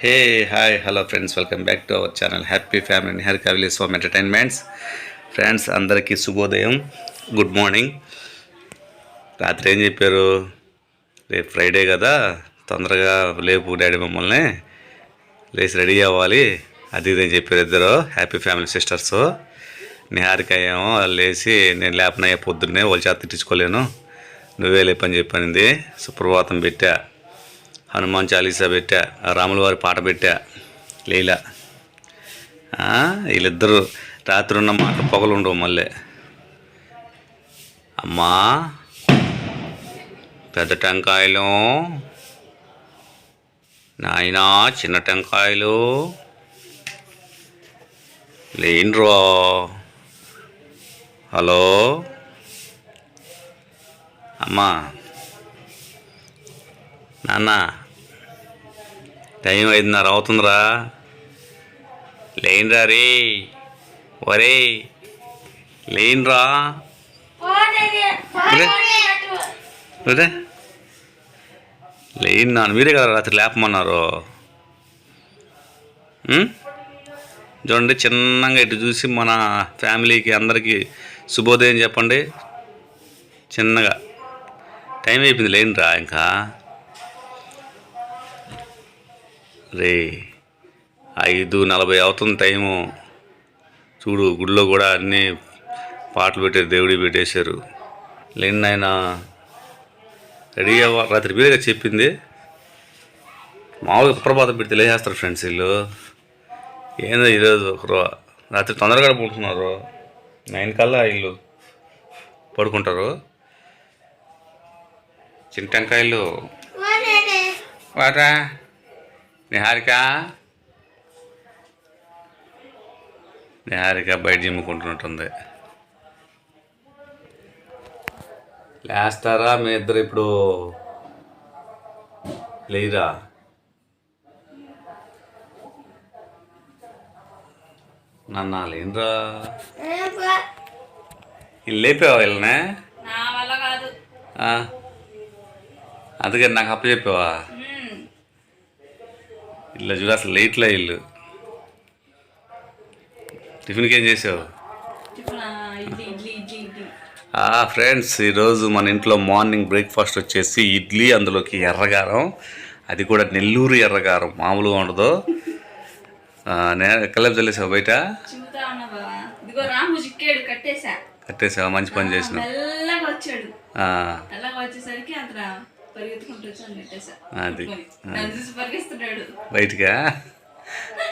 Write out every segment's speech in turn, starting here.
Hey hi hello friends welcome back to our channel happy family Nihar కవిలీ స్వామి entertainments. Friends అందరికీ శుభోదయం. Good morning. రాత్రి ఏం చెప్పారు? రేపు ఫ్రైడే కదా తొందరగా లేపు డాడీ మమ్మల్ని. లేచి రెడీ అవ్వాలి. అది ఇది చెప్పారు ఇద్దరు హ్యాపీ ఫ్యామిలీ సిస్టర్స్. నిహారిక ఏమో లేచి నేను లేపనయ్యా పొద్దున్నే వాళ్ళు చేత తిట్టించుకోలేను. నువ్వే లేపని చెప్పనింది. సుప్రభాతం పెట్టా. హనుమాన్ చాలీసా పెట్టా రాముల వారి పాట పెట్టా లీలా. వీళ్ళిద్దరూ రాత్రి ఉన్న మాట పొగలు ఉండవు మళ్ళీ. అమ్మా పెద్ద టెంకాయలు. నాయనా చిన్న టెంకాయలు. లేన్రో హలో. అమ్మా నాన్న టైం ఐదున్నర అవుతుందిరా. లేనిరా రే. ఒరే లేనిరా. లేని నాన్న మీరే కదా రాత్రి లేపమన్నారు? చూడండి చిన్నగా ఇటు చూసి మన ఫ్యామిలీకి అందరికీ శుభోదయం చెప్పండి. చిన్నగా. టైం అయిపోయింది లేనిరా ఇంకా. రే ఐదు నలభై అవుతుంది టైము. చూడు గుడిలో కూడా అన్ని పాటలు పెట్టారు దేవుడి పెట్టేశారు. లేని ఆయన రెడీ అవ్వ రాత్రి మీరేగా చెప్పింది. మామూలుగా సుప్రభాతం పెడితే లేచేస్తారు ఫ్రెండ్స్ వీళ్ళు. ఏందో ఈరోజు ఒకరు రాత్రి తొందరగా పడుకున్నారు. నైన్ కల్లా వీళ్ళు పడుకుంటారు. చిన్న టెంకాయలు. వారా నిహారిక? నిహారిక బయట జిమ్ముకుంటున్నట్టుంది లేస్తారా మీ ఇద్దరు ఇప్పుడు? లేరా? నన్న లేనరా. వీళ్ళు లేపావా వీళ్ళనే. అందుకని నాకు అప్పచెప్పావా? ఇల్లు చూడు అసలు లేట్లే ఇల్లు. టిఫిన్కి ఏం చేసావు? ఫ్రెండ్స్ ఈరోజు మన ఇంట్లో మార్నింగ్ బ్రేక్ఫాస్ట్ వచ్చేసి ఇడ్లీ అందులోకి ఎర్రగారం. అది కూడా నెల్లూరు ఎర్రగారం మామూలుగా ఉండదు. కల్లం చల్లేసావు బయట? కట్టేసావా? మంచి పని చేసినావు. అది. పరిగెస్తున్నాడు బయటికా?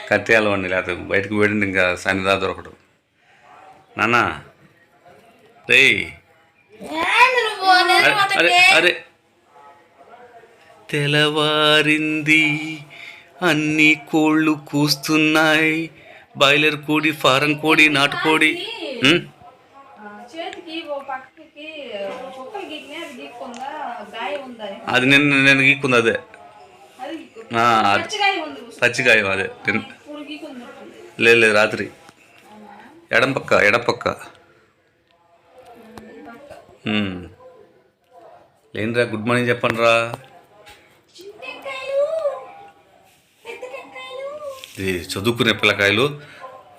కట్టేయాలండి లేకపోతే బయటకు వెళ్ళింది ఇంకా సన్నిధా దొరకడు. నాన్న. రేయ్. అరే అరే అరే. తెల్లవారింది అన్ని కోళ్ళు కూస్తున్నాయి. బాయిలర్ కోడి ఫారం కోడి నాటుకోడి? చేతికి అది నిన్న నేను గీక్కుంది అదే. ఆ, అది లేదు లేదు రాత్రి. ఎడం పక్క ఎడం పక్క. లేనిరా గుడ్ మార్నింగ్ చెప్పండి రా చదువుకునే పిల్లకాయలు.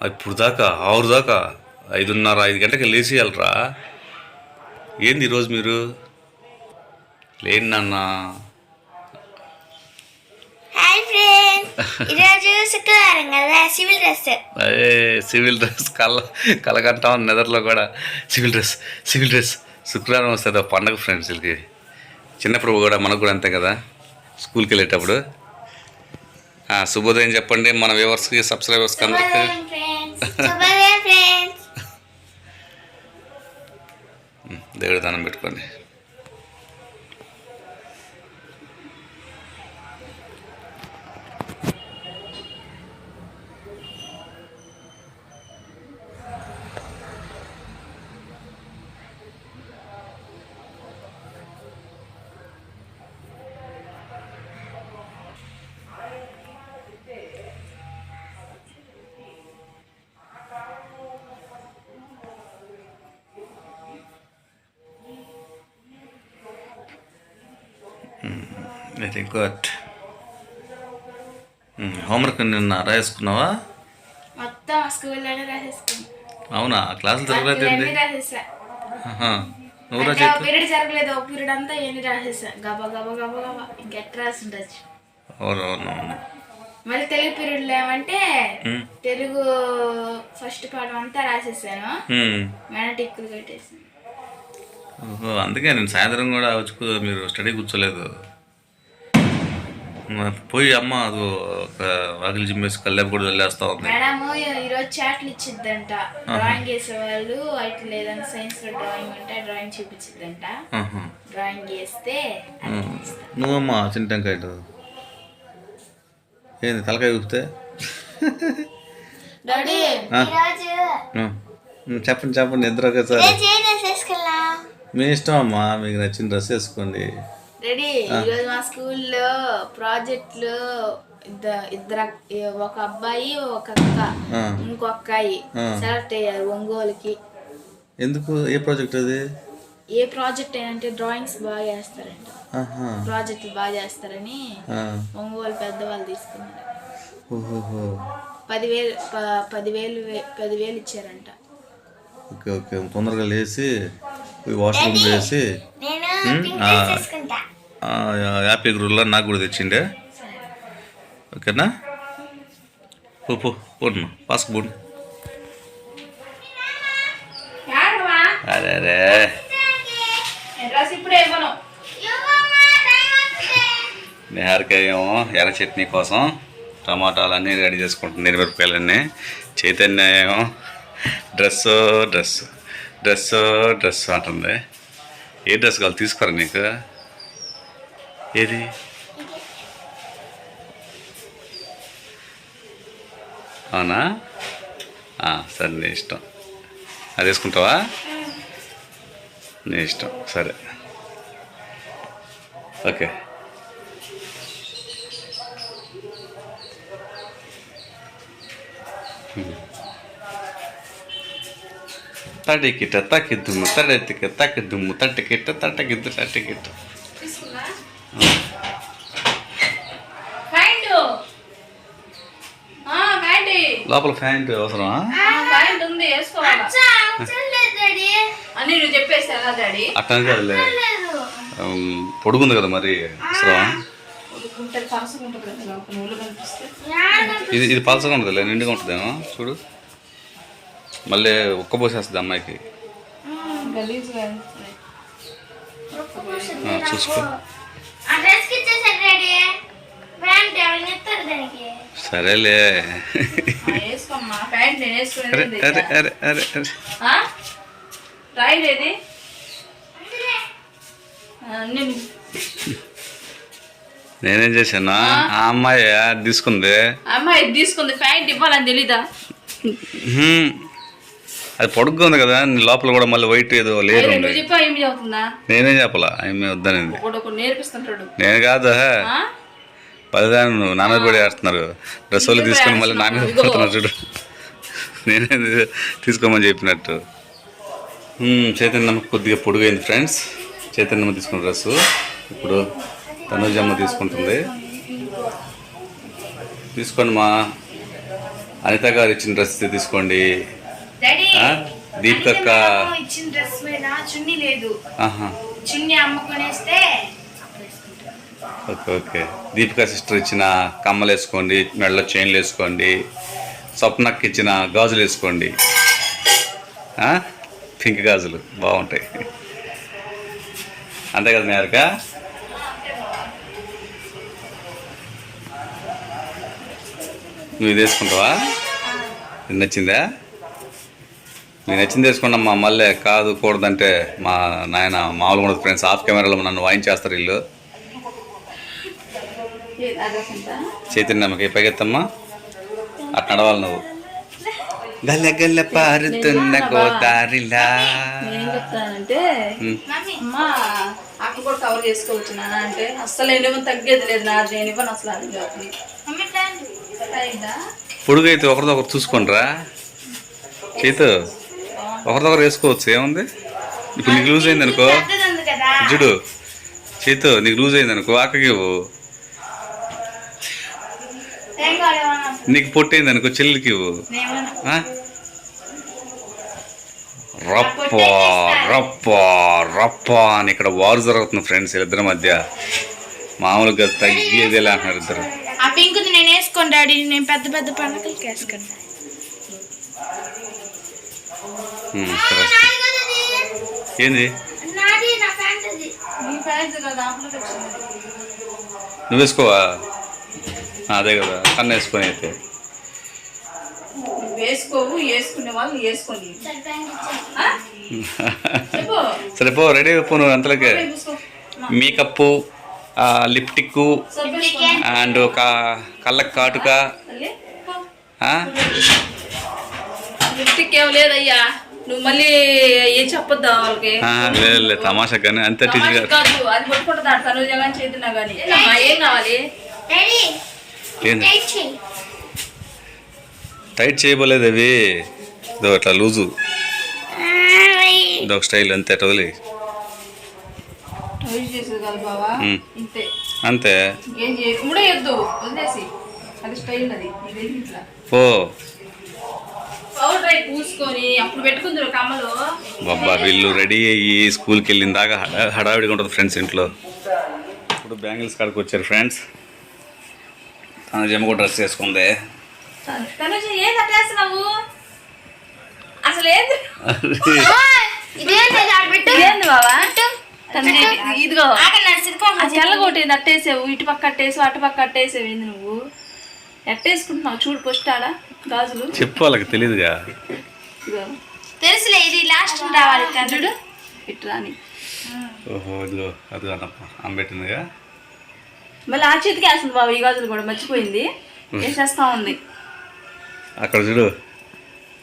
ఇప్పుడు దాకా ఆరు దాకా ఐదున్నర ఐదు గంటకి లేచేయాలరా ఏంది ఈరోజు మీరు? లేని నాన్న. Civil dress. అదే సివిల్ డ్రెస్ కళ్ళ కలకంటాం నిద్రలో కూడా. Civil dress civil dress. శుక్రవారం వస్తుంది పండగ ఫ్రెండ్స్ వీళ్ళకి. చిన్నప్పుడు కూడా మనకు కూడా అంతే కదా స్కూల్కి వెళ్ళేటప్పుడు. ఆ, శుభోదయం చెప్పండి మన వ్యూవర్స్కి సబ్స్క్రైబర్స్కి అందరికీ. దేవుడి దానం పెట్టుకోండి. వెరీ గుడ్ హోంవర్క్ నిన్న రాసుకున్నావా మొత్తం స్కూల్లోనే రాసేసుకున్నాను అవునా? క్లాసులు ఆహా. నువ్వు పీరియడ్ జరగలేదు పీరియడ్ అంతా ఇవన్నీ రాసేసా. గబా గబా గబా గబా ఇంకెట్ రాసి ఉండొచ్చు అవునవును మళ్ళీ తెలుగు పీరియడ్లో ఏమంటే ఉమ్. తెలుగు ఫస్ట్ పాఠం అంతా రాసేసాను. ఉమ్. మేడ టిక్కులు కట్టేసాను. ఓహో అందుకే నేను సాయంత్రం కూడా వచ్చి మీరు స్టడీ కూర్చోలేదు. పోయి అమ్మ అది ఒక వాకిలి జిమ్మేసి కల్లేపు కూడా వెళ్ళేస్తా ఉంది. మేడం ఈరోజు చాట్లు ఇచ్చిద్దంట. డ్రాయింగ్ వేసేవాళ్ళు అట్లా ఏదైనా సైన్స్లో డ్రాయింగ్ ఉంటే డ్రాయింగ్ చూపించిద్దంట. డ్రాయింగ్ ఉమ్. నువ్వమ్మా చింటంకాయలు ఏంది తలకాయ ఊపితే? చెప్పండి చెప్పండి ఇద్దరు ఒకసారి. మీ ఇష్టం అమ్మా మీకు నచ్చిన డ్రెస్ వేసుకోండి. డాడీ ఈరోజు మా స్కూల్లో ప్రాజెక్టులు ఇద్దరు ఒక అబ్బాయి ఒక అక్క. ఇంకో అక్కాయి. సెలెక్ట్ అయ్యారు ఒంగోలుకి. ఎందుకు? ఏ ప్రాజెక్ట్ అది? ఏ ప్రాజెక్ట్ అంటే డ్రాయింగ్స్ బాగా చేస్తారంట. ఆహా. ప్రాజెక్టులు బాగా చేస్తారని. ఒంగోలు పెద్దవాళ్ళు తీసుకున్నారు. పదివేలు పదివేలు పదివేలు ఇచ్చారంట. Okay okay. తొందరగా లేచి వాష్రూమ్ వేసి నేను యాపీ గురుల్లో నాకు కూడా తెచ్చిండే. ఓకేనా? పో పో పోను పాస్కు పోను అరే అరే. ఎర్ర చట్నీ కోసం టమాటాలు అన్నీ రెడీ చేసుకుంటుంది మిరపకాయలన్నీ. చైతన్య ఏమో డ్రెస్ డ్రెస్ డ్రెస్ డ్రెస్ అంటుంది. ఏ డ్రెస్ కావాలి? తీసుకోరా నీకు. ఏది? అవునా? సరే నీ ఇష్టం. అది వేసుకుంటావా? నీ ఇష్టం. సరే. ఓకే. తడికిట తక్కిద్దుము తడెత్తిక దుమ్ము తట్టకిట్ట తట్టకిద్దు తట్టకిట్టు లోపల ప్యాంట్ అవసరమా? ప్యాంటు ఉంది వేసుకోవాలా? అని నువ్వు చెప్పేసి ఎలా డాడీ? అట్టని కదలే. పొడుగుంది కదా మరి అవసరమా? ఇది ఇది పలసగా ఉంటుందిలే నిండుగా ఉంటుందేమో చూడు. మళ్ళీ ఉక్కబోసేస్తుంది అమ్మాయికి. చూసుకో. సరేలే. నేను అరే అరే అరే అరే లేది చేశాను? ఆ? అమ్మాయి తీసుకుంది. అమ్మాయి తీసుకుంది. ప్యాంట్ ఇవ్వాలని తెలీదా. అది పొడుగ్గా ఉంది కదా లోపల కూడా మళ్ళీ వైట్ ఏదో లేరు ఏమి చదువుతుందా నేనేం చెప్పలా? ఆమె వద్దనింది నేను కాదు? పదిదాని నువ్వు నా మీద పడి ఆడుతున్నారు డ్రెస్ వాళ్ళు తీసుకొని మళ్ళీ నా మీద ఇదిగో. పడుతున్నారు చూడు. నేనే తీసుకోమని చెప్పినట్టు. చైతన్యమ్మ కొద్దిగా పొడుగైంది ఫ్రెండ్స్. చైతన్యమ్మ తీసుకున్న డ్రెస్సు. ఇప్పుడు తనుజమ్మ తీసుకుంటుంది. తీసుకోండి మా అనిత గారు ఇచ్చిన డ్రెస్ తీసుకోండి. డ్రెస్ మీద చున్నీ లేదు. చున్నీ ఓకే ఓకే. దీపికా సిస్టర్ ఇచ్చిన కమ్మలు వేసుకోండి మెడలో చైన్లు వేసుకోండి స్వప్నకి ఇచ్చిన గాజులు వేసుకోండి. పింక్ గాజులు బాగుంటాయి. అంతే కదా నేరక నువ్వు ఇది వేసుకుంటావా? నచ్చిందా? నేను నచ్చింది వేసుకోండి మా మళ్ళీ కాదు కూడదంటే మా నాయన మామూలుగా ఉండదు ఫ్రెండ్స్ ఆఫ్ కెమెరాలో నన్ను వాయించేస్తారు వీళ్ళు. ఏది అడ్రస్ ఎంత చైతన్యమ్మకి పైకెత్తమ్మా అటు నడవాలి నువ్వు. గల్ల గల్ల పారుతున్న గోదారిలా నేనేం చెప్తానంటే ఉమ్. మమ్మీ అమ్మా అక్క కూడా కవర్ చేసుకోవచ్చు నాన్న అంటే అస్సలు నేను తగ్గేది లేదు నాది నేను ఇవ్వను అసలు అది కాదు. మమ్మీ ప్యాంట్ అయిందా? పొడుగైతే ఒకరితో ఒకరు చూసుకోండిరా. చేతు ఒకరిదొకరు వేసుకోవచ్చు ఏముంది? ఇప్పుడు నీకు లూజ్ అయింది అనుకో చూడు చేతు నీకు లూజ్ అయింది అనుకో అక్కకి నీకు పొట్టేంది అనుకో చెల్లికి? రప్ప రప్ప రప్ప అని ఇక్కడ వారు జరుగుతుంది ఫ్రెండ్స్ ఇద్దరి మధ్య. మామూలుగా తగ్గేదేలా అంటున్నారు ఇద్దరు? ఆ పింక్ నేను వేసుకోండి డాడీ నేను పెద్ద పెద్ద పండుగలకి వేసుకోండి ఏంది? నువ్వు వేసుకోవా? అదే కదా కన్ను వేసుకొని అయితే. వేసుకోవు వేసుకునే వాళ్ళు వేసుకొని. ఆ? చెప్పు. సరే పో రెడీ పో నువ్వు అంతలోకే. పూసుకో. మేకప్ లిప్టిక్. అండ్ ఒక కళ్ళకి కాటుక? లిప్టిక్ ఏం లేదయ్యా. నువ్వు మళ్ళీ ఏం చెప్పొద్దా వాళ్ళకి? ఆ, లేదు లేదు తమాషా కానీ అంతే టీచర్ అది పట్టుకుంటుందా తనుజ కానీ చేతున్నా కానీ ఏం కావాలి? ఏంది? టైట్ చేయబోలేదు అవి. ఇదో ఇట్లా లూజు. ఇదొక స్టైల్ అంతే వదిలి. ఇంతే. అంతే? ఓ బాబా వీళ్ళు రెడీ అయ్యి స్కూల్కి వెళ్ళిన దాకా హడా హడావిడిగా ఉంటుంది ఫ్రెండ్స్ ఇంట్లో. ఇప్పుడు బ్యాంగిల్స్ కాడికి వచ్చారు ఫ్రెండ్స్. తన జమ్మ డ్రెస్ వేసుకుంది. తనుజ ఏది అట్టేస్తున్నావు అసలు ఇదిగో. తెల్లగొట్టి అట్టేసావు ఇటు పక్క అట్టేసావు అటు పక్క అట్టేసావు ఏంది నువ్వు? ఎట్టేసుకుంటున్నావు చూడు ఆడ గాజులు. చెప్పు వాళ్ళకి తెలియదుగా ఇదిగో. తెలుసులే ఇది లాస్ట్ రావాలి చూడు. ఇటు రాని. ఓహో ఇదిగో అది అన్నప్ప అమ్మ పెట్టిందిగా. మళ్ళీ ఆ చేతికి వేస్తుంది బాబు ఈ గాజులు కూడా మర్చిపోయింది. వేసేస్తా ఉంది. అక్కడ చూడు.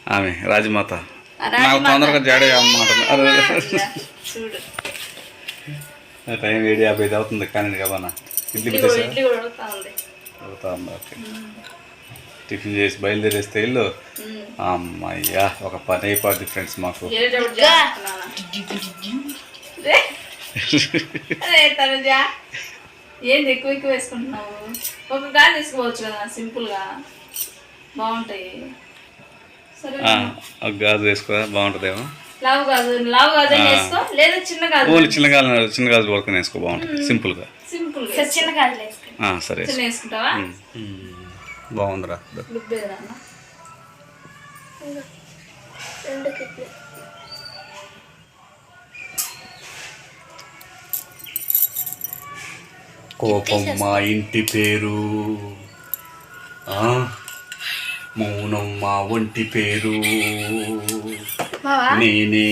ఆమె రాజమాత. నాకు. తొందరగా జాడే అమ్మాట చూడు. టైం ఏడు యాభై ఐదు అవుతుంది కానీ కదా ఇడ్లీ ఇడ్లీ కూడా ఉంది. ఓకే. టిఫిన్ చేసి బయలుదేరేస్తే ఇల్లు. అమ్మయ్యా ఒక పని అయిపోద్ది ఫ్రెండ్స్ మాకు. తనుజా. ఏంది ఎక్కువ ఎక్కువ వేసుకుంటున్నావు? ఒక గాలి తీసుకోవచ్చు కదా సింపుల్గా. బాగుంటాయి. సరే ఆ, ఒక గాజు వేసుకో బాగుంటుందేమో. లావు గాజు లావు గాజు వేసుకో లేదా చిన్న గాజు ఓన్లీ చిన్న గాజు చిన్న గాజు పడుకొని వేసుకో బాగుంటుంది. సింపుల్గా సింపుల్గా. సరే, చిన్న గాజులు వేసుకోండి ఆ, సరే చిన్న వేసుకుంటావా. బాగుందిరా. లుక్ కోపం మా ఇంటి పేరు. మౌనం మా ఒంటి పేరు. నేనే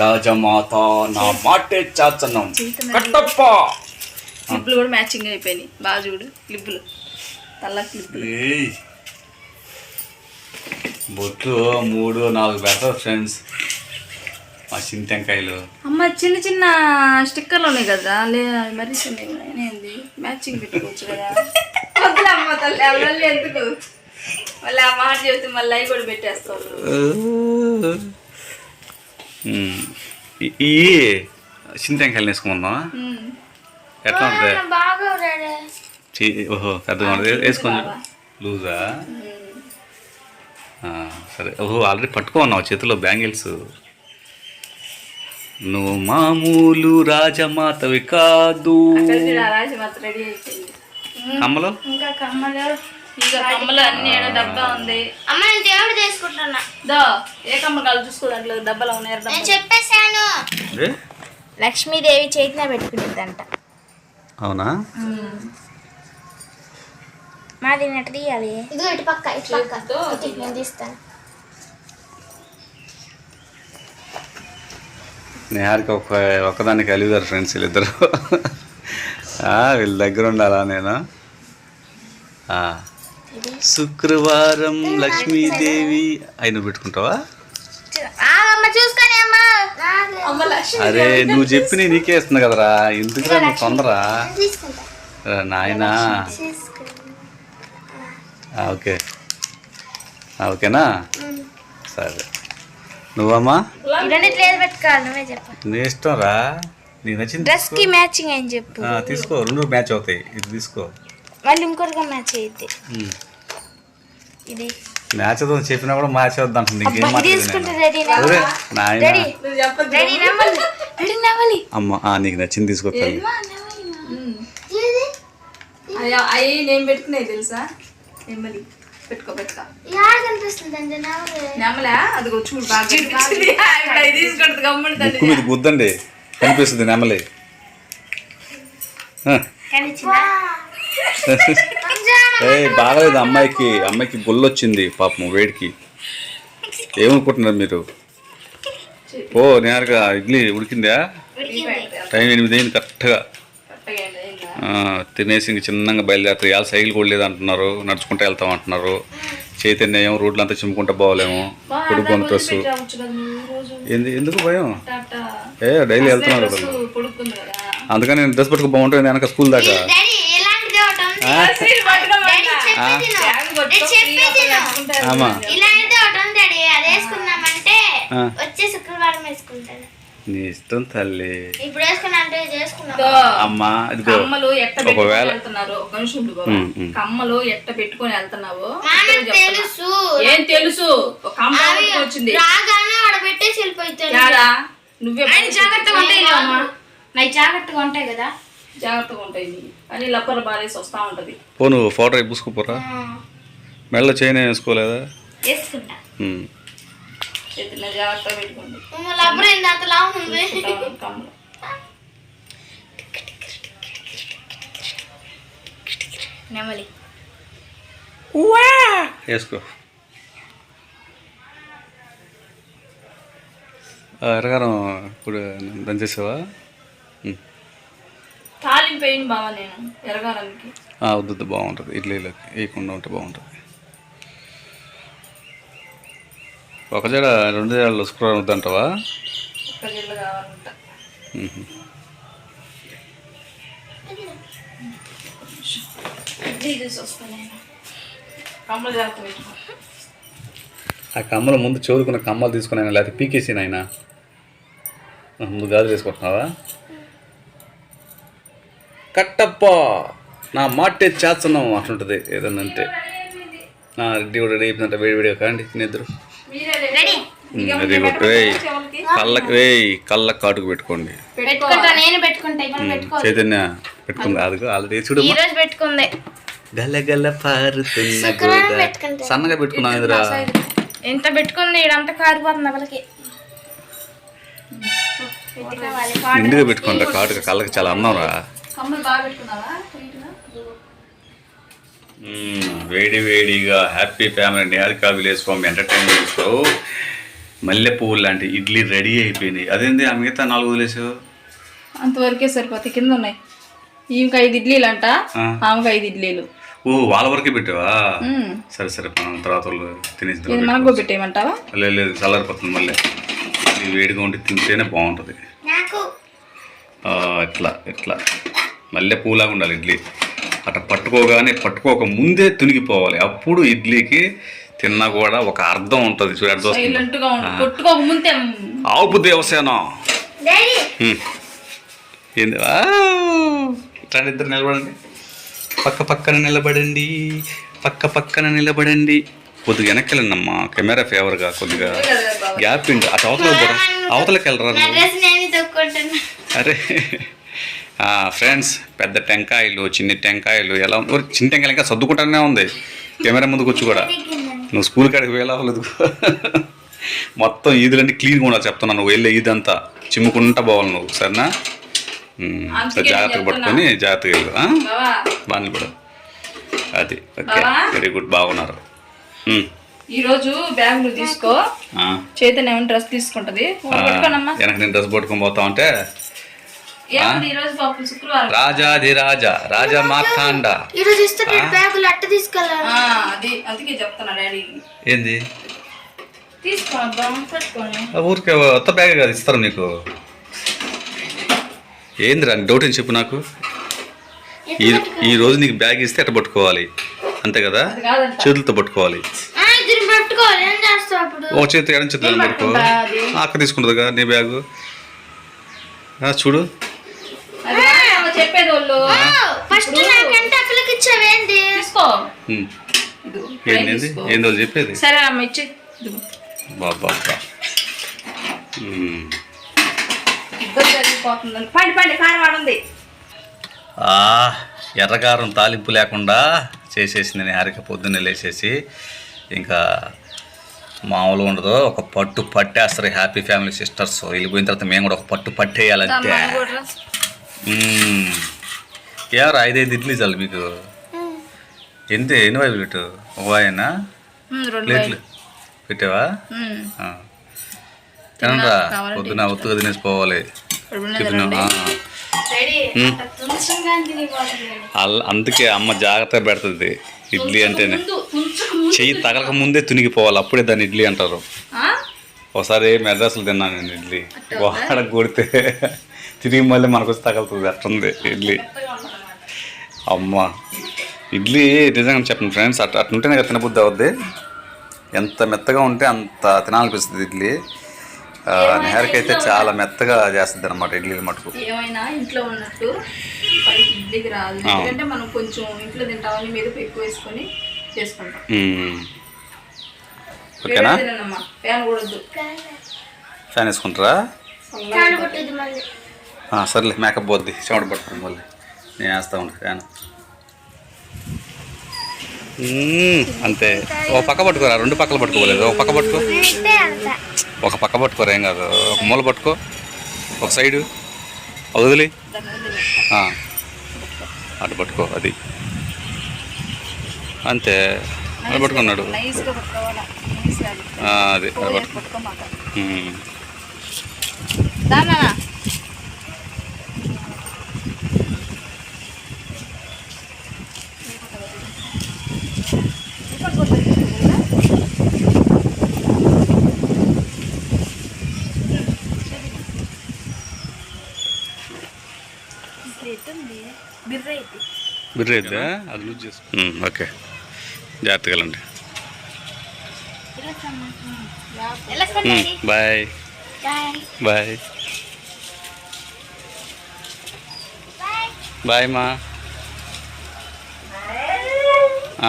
రాజమాత నా మాటే చాచనం. కట్టప్ప! క్లిప్లు కూడా మ్యాచింగ్ అయిపోయినాయి. బాగా చూడు క్లిప్లు తల్ల క్లిప్లు బొట్లు మూడు నాలుగు పెడతారు ఫ్రెండ్స్. మా చింతెంకాయలు. అమ్మ చిన్న చిన్న స్టిక్కర్లు ఉన్నాయి కదా లే మరీ. ఏంది? మ్యాచింగ్ పెట్టుకోవచ్చు కదా. వద్దులే అమ్మ తల్లి అవి మళ్ళీ ఎందుకు? మళ్ళీ ఆ మాట చెబితే మళ్ళీ అవి కూడా పెట్టేస్తారు. ఈ- చింతెంకాయలు వేసుకుందాం. ఎట్లా ఉంటుంది? ఓహో పెద్దగా ఉంటుంది వేసుకొని లూజా? ఆ, సరే. ఓహో ఆల్రెడీ పట్టుకున్నావు చేతిలో బ్యాంగిల్స్. నువ్వు మామూలు రాజమాతవి కాదు. కమ్మలు? ఇంకా కమ్మలు ఇక కమ్మలు అన్ని ఏడ డబ్బా ఉంది. అమ్మ నేను దేవుడు తీసుకుంటున్నా దో ఏ కమ్మ కాదు చూసుకో దాంట్లో డబ్బాలు ఉన్నాయి ఎర్ర నేను డబ్బాలు. చెప్పేశాను. ఏ? లక్ష్మీదేవి చేతిలో పెట్టుకునేదంట. అవునా? మాది నెట్ తీయాలి. ఇదిగో ఇటు పక్క ఇటు పక్క. నేను తీస్తాను. నేహారికి ఒక ఒక్కదానికి కలిగారు ఫ్రెండ్స్ వీళ్ళిద్దరు. ఆ, వీళ్ళ దగ్గర ఉండాలా నేను? ఆ. శుక్రవారం లక్ష్మీదేవి. అయిన పెట్టుకుంటావా? అమ్మ చూసుకొని అమ్మ. అమ్మ లక్ష్మి అరే నువ్వు చెప్పి నేను నీకే ఇస్తుంది కదరా. ఎందుకురా నువ్వు తొందర తీసుకుంటా. రా నాయనా. ఆ, ఓకే. ఆ, ఓకేనా? సరే. నువ్వమ్మా? నీ ఇష్టం రా. నీ నచ్చింది డ్రెస్కి మ్యాచింగ్ అని చెప్పు? ఆ, తీసుకో. రెండు మ్యాచ్ అవుతాయి. ఇది తీసుకో. మళ్ళీ ఇంకోటిగా మ్యాచ్ ఉమ్. ఇది. మ్యాచ్ వద్దని చెప్పినా కూడా మ్యాచ్ వద్దు అంటుంది. ఇంకేం నమ్మలి అమ్మ. ఆ, నీకు నచ్చింది తీసుకొస్తాను అవి నేను పెట్టుకున్నాయి తెలుసా? నెమ్మది. పెట్టుకో పెట్టుకో కనిపిస్తుంది నెమ్మలా అది చూడు బాగా తీసుకుంటుంది ముక్కు మీద గుద్దండి. కనిపిస్తుంది నెమలి. ఏ బాగలేదు. అమ్మాయికి అమ్మాయికి గుళ్ళు వచ్చింది పాపం వేడికి. ఏమనుకుంటున్నారు మీరు? ఓ నేరుగా ఇడ్లీ ఉడికిందా? టైం ఎనిమిది అయింది కరెక్ట్గా. తినేసి ఇంక చిన్నగా బయలుదేరుతారు ఇవాళ సైకిల్ కూడా లేదు అంటున్నారు నడుచుకుంటూ వెళ్తాం అంటున్నారు. చైతన్య ఏమో రోడ్లు అంతా చిమ్ముకుంటా పోవాలేమో పొడుగు డ్రెస్ ఎందుకు భయం? ఏ డైలీ వెళ్తున్నారు అందుకని నేను డ్రెస్ పట్టుకు బాగుంటుంది వెనక స్కూల్ దాకా. ఆమా. వచ్చే శుక్రవారం వేసుకుంటాను నీ ఇష్టం తల్లి. ఇప్పుడు వేసుకున్నా చేసుకున్నాం అమ్మా ఇదిగో. కమ్మలు ఎట్ట పెట్టుకొని ఒకవేళ వెళ్తున్నారు? ఒక నిమిషం ఉండు బాబా. ఉమ్, ఉమ్. కమ్మలు ఎట్ట పెట్టుకొని వెళ్తున్నావు చెప్తున్నా. తెలుసు. ఏం తెలుసు? ఒక కమ్మ అవి వచ్చింది. రాగానే ఆడ పెట్టేసి వెళ్ళిపోతాను యాడా? నువ్వే జాగ్రత్తగా ఉంటాయి అమ్మా. నాకు జాగ్రత్తగా ఉంటాయి కదా. జాగ్రత్తగా ఉంటాయి నీవి. అని లబ్బర్ బారేసి వస్తా ఉంటది. పో నువ్వు ఫోటో పూసుకుపోరా మెల్ల చైన్ వేసుకోలేదా? ఉమ్. చేతిలో జాగ్రత్తగా పెట్టుకోండి. నెమలి. వేసుకో. ఎరగారం ఇప్పుడు దంచేసావా. తాలింపు వేయను బావా నేను ఎరగారానికి వద్దు, బాగుంటుంది. ఇడ్లీలోకి వేయకుండా ఉంటే బాగుంటుంది. ఒక జడ రెండు జడలు శుక్రవారం వద్దంటావా ఆ కమ్మల ముందు చదువుకున్న కమ్మలు తీసుకుని ఆయన లేకపోతే పీకేసి నాయన ముందు గాజులు వేసుకుంటున్నావా కట్టప్ప నా మాటే చేస్తున్నాం అట్లుంటుంది ఏదన్నా అంటే నా రెడ్డి కూడా రెడీ అయిపోయిందంట వేడి వేడిగా. కాండి తినేద్దరు. వేయ్ కళ్ళకి వేయ్ కళ్ళ కాటుకు పెట్టుకోండి. పెట్టుకుంటా నేను పెట్టుకుంటా ఇప్పుడు పెట్టుకో. చైతన్య పెట్టుకుంది అది ఆల్రెడీ చూడు ఈ రోజు పెట్టుకుంది. గల గల పారుతున్న శుక్రవారం గోదా. పెట్టుకుంటా. సన్నగా పెట్టుకున్నాం ఎదురా ఇంత పెట్టుకుంది ఇడంతా కారిపోతుంది అవలకి. పెట్టుకోవాలి నిండుగా పెట్టుకుంటా కాటుక కళ్ళకి చాలా అందం రా కమ్మలు బాగా పెట్టుకున్నావా నీట్గా? మ్మ్. వేడి వేడిగా happy family Niharika village farm ఎంటర్టైన్మెంట్స్లో మల్లె పువ్వు లాంటి ఇడ్లీ రెడీ అయిపోయినాయి. అదేంది? ఆ మిగతా నాలుగు వదిలేసావు? అంతవరకే సరిపోతాయి. కింద ఉన్నాయి. ఈమెకి ఐదు ఇడ్లీలు అంట. ఆమెకి ఐదు ఇడ్లీలు. ఓ వాళ్ళ వరకే పెట్టావా. సరే సరే మనం తర్వాత వాళ్ళు తినేసి మనకు కూడా పెట్టేయమంటావా లేదు లేదు చల్లారిపోతుంది మళ్ళీ. ఇది వేడిగా ఉండి తింటేనే బాగుంటుంది. ఇట్లా ఇట్లా. మల్లె పూలాగా ఉండాలి ఇడ్లీ. అట్లా పట్టుకోగానే పట్టుకోక ముందే తునిగిపోవాలి. అప్పుడు ఇడ్లీకి తిన్నా కూడా ఒక అర్థం ఉంటుంది. ముందే ఆపు దేవసేన. ఏంది? రండి ఇద్దరు నిలబడండి. పక్క పక్కన నిలబడండి. పక్క పక్కన నిలబడండి. కొద్దిగా వెనక్కి వెళ్ళండమ్మా కెమెరా ఫేవర్గా కొద్దిగా గ్యాప్ ఇండి అటు అవతల పోరా. అవతలకి వెళ్ళరా అరే. ఫ్రెండ్స్ పెద్ద టెంకాయలు చిన్ని టెంకాయలు ఎలా ఉంది చిన్న టెంకాయలు ఇంకా సర్దుకుంటానే ఉంది. కెమెరా ముందుకు వచ్చి కూడా. నువ్వు స్కూల్ కాడికి వెళ్ళవలేదు మొత్తం ఈదులన్నీ క్లీన్గా ఉండాలి చెప్తున్నాను నువ్వు. వెళ్ళే ఈదంతా. చిమ్ముకుంటా పోవాలి నువ్వు. సరేనా? జాగ్రత్తగా పట్టుకొని జాగ్రత్తగా వెళ్ళు. బాగా నిలబడు అది ఓకే? వెరీ గుడ్ బాగున్నారు. ఉమ్, ఈ రోజు బ్యాగ్ నువ్వు తీసుకో ఏమైనా డ్రెస్ తీసుకుంటది. వెనక నేను డ్రెస్ పట్టుకొని పోతా ఉంటే రాజాది రాజా రాజా మార్తాండ ఈరోజు ఇస్తే బ్యాగులు అట్ట తీసుకెళ్ళాలి. ఆ, అది అందుకే చెప్తున్నా డాడీ. ఏంది? ఊరికే కొత్త బ్యాగ్ కాదు ఇస్తారు మీకు. ఏందిరా డౌట్ అని చెప్పు నాకు? ఈ ఈ రోజు నీకు బ్యాగ్ ఇస్తే అట్ట పట్టుకోవాలి? అంతే కదా? చేతులతో పట్టుకోవాలి. ఏం ఒక చేతి ఎడం చేతి పట్టుకో. అక్క తీసుకుంటుంది కదా నీ బ్యాగు. చూడు అది కాదమ్మా చెప్పేది వాళ్ళు ఫస్ట్ నాకంటే ఇచ్చావేంటి తీసుకో. ఏంది. ఏందో? చెప్పేది? సరే అమ్మ ఇచ్చి. ఇదిగో. బాబా ఇద్దరు జరిగిపోతుందని. పండి పండి కారం వాడుంది ఎర్రకారం తాలింపు లేకుండా చేసేసింది నిహారిక పొద్దున్నే లేచేసి. ఇంకా మామూలు ఉండదు ఒక పట్టు పట్టేస్తారు హ్యాపీ ఫ్యామిలీ సిస్టర్స్. వెళ్ళిపోయిన తర్వాత మేము కూడా ఒక పట్టు పట్టేయాలంటే. ఏమరా ఐదైదు ఇడ్లీ చాలు మీకు. ఎంత ఎన్ని వైపు పెట్టు ఒక వాయనా? రెండు ప్లేట్లు. పెట్టావా. తినరా పొద్దున ఒత్తుగా తినేసి పోవాలి. టిఫిన్ అందుకే అమ్మ జాగ్రత్తగా పెడుతుంది ఇడ్లీ అంటేనే. చెయ్యి తగలక ముందే తునిగిపోవాలి అప్పుడే దాన్ని ఇడ్లీ అంటారు. ఆ? ఒకసారి మెడ్రాసులు తిన్నాను నేను ఇడ్లీ. వాడ కొడితే తిరిగి మళ్ళీ మనకు వచ్చి తగలుతుంది. అట్టుంది ఇడ్లీ. అమ్మ. ఇడ్లీ నిజంగా చెప్పండి ఫ్రెండ్స్. అట్ అట్లుంటేనే కదా తినబుద్ధి అవుద్ది. ఎంత మెత్తగా ఉంటే అంత తినాలనిపిస్తుంది ఇడ్లీ. నిహారిక అయితే చాలా మెత్తగా చేస్తుంది అనమాట ఇడ్లీలు మటుకు. ఏమైనా ఇంట్లో ఉన్నట్టు ఇడ్లీకి రాదు. ఎందుకంటే మనం కొంచెం ఇంట్లో తింటామని మీద ఎక్కువ వేసుకొని చేసుకుంటాం. ఓకేనా? ఫ్యాన్ కూడద్దు. ఫ్యాన్ వేసుకుంటారా? కొట్టేది మళ్ళీ. ఆ, సర్లే మేకప్ పోద్ది. చెమట పట్టుకుని మళ్ళీ. నేను వేస్తా ఉంటా ఫ్యాన్ అంతే. ఓ పక్క పట్టుకోరా రెండు పక్కలు పట్టుకోలేదు. ఒక పక్క పట్టుకో. ఒక పక్క పట్టుకోరా ఏం కాదు. ఒక మూల పట్టుకో. ఒక సైడు. వదిలి. ఆ, అటు పట్టుకో అది. అంతే. అది పట్టుకున్నాడు. అది పట్టుకో. బిర్రైద్దా అది లూజ్ చేసుకో ఓకే. జాగ్రత్తగా వెళ్ళండి. బాయ్. బాయ్. బాయ్. మా.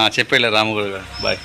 చెప్పేలే రాము కూడా. బాయ్.